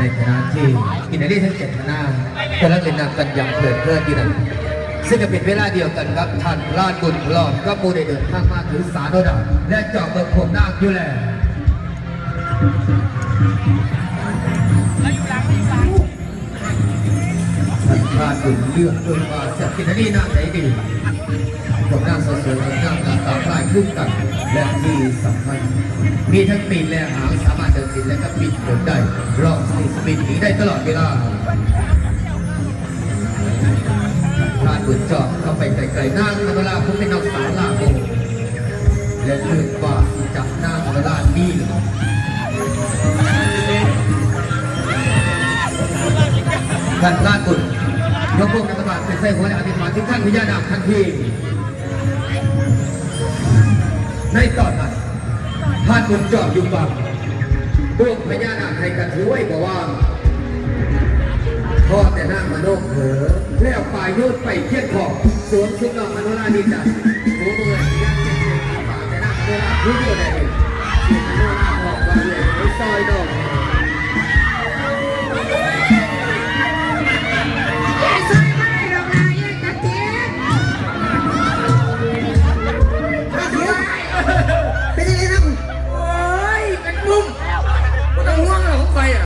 ในที่ทั้งเจ็ดคณะกำลังเล่นน้ำกันอย่างเพลิดเพลินอยู่นั่นซึ่งก็เป็นเวลาเดียวกันครับท่านลาดบุญหลอดก็มูได้เดินทางมาถึงสารโนดาและเจาะเบิกผมนาคอยู่แล้วท่านลาดบุญเลือกเอยว่าจะกินอันนี้น่าไหนดีผมน่าสวยๆผมน่า ตาตาคล้ายคลึงกันและที่สำคัญมีทั้งปีนและหางสามารถเดินบินและก็บินเดินได้รอบสนิทบินหนีได้ตลอดเวลาลาดบุญจอบเข้าไปไกลๆนางมโนราผู้เป็นนอกสาวลาโบและเลือกว่าจับนางมโนรานี่ท่านลาดบุญยกพวกนักบาลเป็นไส้หัวและอธิษฐานที่ท่านพญานาคทันที ในตอนนั้นท่านบุญจอบอยู่บังพวกพญานาคให้กันถือไว้บอกว่าพ่อแต่นั่งมาโนกเถอแล้วปลายโยนไปเทียนขอบสวมชุดนอนมโนราดีจัดหัวเมื่อยยักเจ็บเจ็บปากแต่นั่งมโนรารู้เดียวเอง